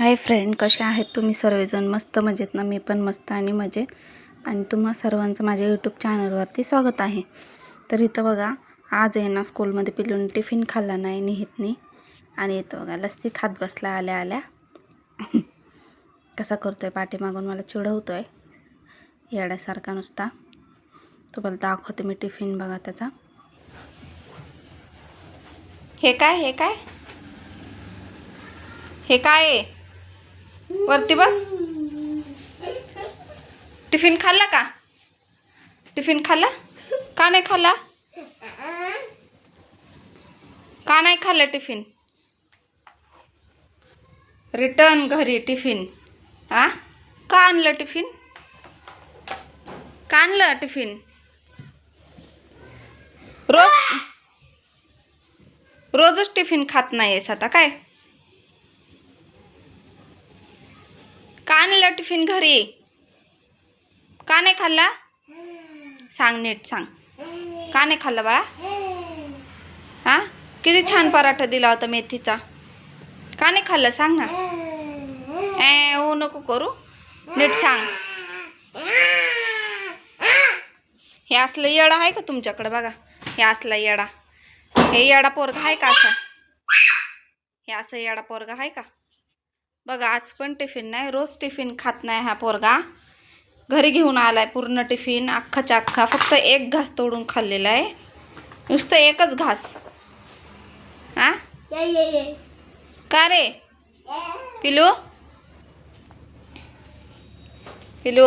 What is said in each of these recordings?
Hi friend कसे आहेत तुम्ही सर्वजण? मस्त मजेत ना? मी पण मस्त आणि मजेत. आणि तुम्हा सर्वांचं माझ्या यूट्यूब चॅनलवरती स्वागत आहे. तर इथं बघा आज आहे ना स्कूलमध्ये पिलून टिफिन खाल्ला नाही निहितनी. आणि इथं बघा लस्सी खात बसला आल्या आल्या. कसा करतो आहे पाठीमागून मला चिडवतो आहे येड्यासारखा नुसता. तुम्हाला दाखवते मी टिफिन बघा त्याचा. हे काय? हे काय? हे काय? आहे वरती बघ. टिफिन खाल्ला का? टिफिन खाल्ला? का नाही खाल्ला? का नाही खाल्लं टिफिन? रिटर्न घरी टिफिन. आ? का आणलं टिफिन? का आणलं टिफिन? रोज रोजच टिफिन खात नाहीयेस आता काय? खाल्ला टिफिन घरी? का नाही खाल्ला? सांग नीट सांग. का नाही खाल्ला बाळा? हा? किती छान पराठा दिला होता मेथीचा. का नाही खाल्लं? सांग ना. ए हो नको करू. नीट सांग. हे असलं येडा आहे का तुमच्याकडे? बघा. हे असला येडा. हे येडा पोरगा आहे का असा? हे असं येडा पोरगा आहे का? बघा आज पण टिफिन नाही रोज टिफिन खात नाही हा पोरगा. घरी घेऊन आलाय पूर्ण टिफिन अख्खाच्या अख्खा फक्त एक घास तोडून खाल्लेला आहे. नुसतं एकच घास. हा का रे? पिलू? पिलू?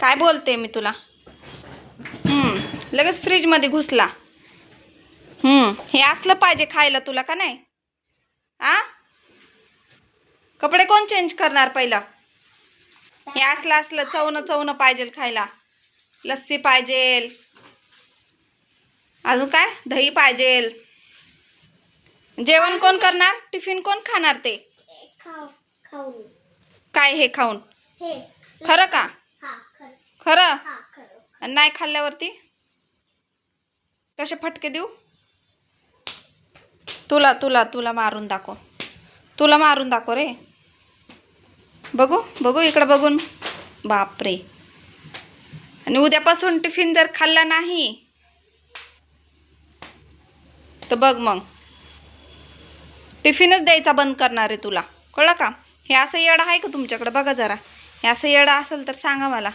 काय बोलते मी तुला? लगेच फ्रीजमध्ये घुसला. हे असलं पाहिजे खायला तुला का नाही? आ? कपडे कोण चेंज करणार पहिलं? हे असलं असलं चवनं चवनं पाहिजे खायला. लस्सी पाहिजे अजून काय? दही पाहिजे जेवण कोण करणार? टिफिन कोण खाणार ते? काय हे खाऊन? हे. खरं का? हा खरं. नाही खाल्ल्यावरती? कसे फटके देऊ? तुला तुला तुला मारून दाखव. तुला मारून दाखव रे. बघू बघू इकडं बघून. बापरे. आणि उद्यापासून टिफिन जर खाल्ला नाही तर बघ मग. टिफिनच द्यायचा बंद करणार आहे तुला. कळलं का? हे असं येडं आहे का तुमच्याकडं? बघा जरा. हे असं येडं असेल तर सांगा मला.